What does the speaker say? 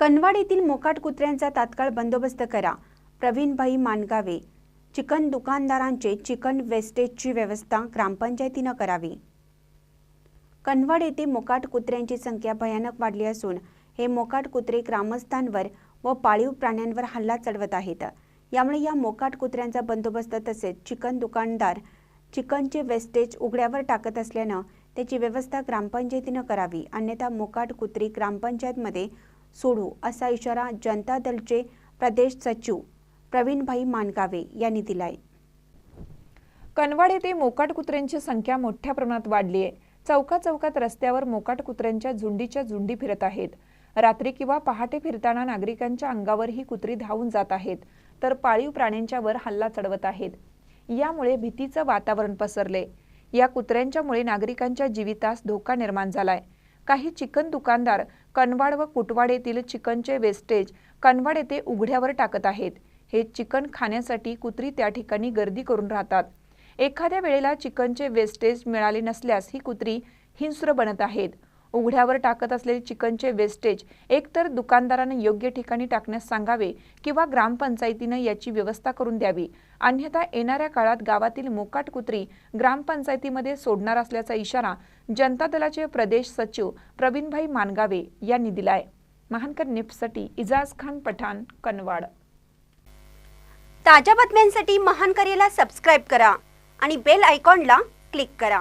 कनवाड येथील मोकाट कुत्र्यांचा तात्काळ बंदोबस्त करा. प्रवीणभाई मानगावे चिकन दुकानदारांचे चिकन वेस्टेजची व्यवस्था ग्रामपंचायतीनं करावी. कनवाड येथे मोकाट कुत्र्यांची संख्या भयानक वाढली असून हे मोकाट कुत्रे ग्रामस्थांवर व पाळीव प्राण्यांवर हल्ला चढवत आहेत. यामुळे या मोकाट कुत्र्यांचा बंदोबस्त तसेच चिकन दुकानदार चिकनचे वेस्टेज उघड्यावर टाकत असल्यानं त्याची व्यवस्था ग्रामपंचायतीनं करावी. अन्यथा मोकाट कुत्री ग्रामपंचायतमध्ये सोडू असा इशारा जनता दलचे प्रदेश सचिव प्रवीणभाई मानगावे यांनी दिलाय. कनवाड येथे मोकाट कुत्र्यांची संख्या मोठ्या प्रमाणात वाढली आहे चौका चौकात रस्त्यावर मोकाट कुत्र्यांच्या झुंडीच्या झुंडी फिरत आहेत. रात्री किंवा पहाटे फिरताना नागरिकांच्या अंगावर ही कुत्री धावून जात आहेत तर पाळीव प्राण्यांच्यावर हल्ला चढवत आहेत. यामुळे भीतीचं वातावरण पसरले या कुत्र्यांच्यामुळे नागरिकांच्या जीवितास धोका निर्माण झालाय. काही चिकन दुकानदार कनवाड व कुटवाड येथील चिकनचे वेस्टेज कनवाड येथे उघड्यावर टाकत आहेत. हे चिकन खाण्यासाठी कुत्री त्या ठिकाणी गर्दी करून राहतात. एखाद्या वेळेला चिकनचे वेस्टेज मिळाले नसल्यास ही कुत्री हिंस्र बनत आहेत. उघड्यावर टाकत असलेले चिकनचे वेस्टेज एकतर दुकानदाराने योग्य ठिकाणी टाकण्यास सांगावे किंवा ग्रामपंचायतीनं याची व्यवस्था करून द्यावी. अन्यथा येणाऱ्या काळात गावातील मोकाट कुत्री ग्रामपंचायतीमध्ये सोडणार असल्याचा इशारा जनता दलाचे प्रदेश सचिव प्रवीणभाई मानगावे यांनी दिलाय. महानकर निप्ससाठी इजाज खान पठाण कनवाड ताज्या बातम्यांसाठी महानकरेला सबस्क्राईब करा आणि बेल आयकॉनला क्लिक करा.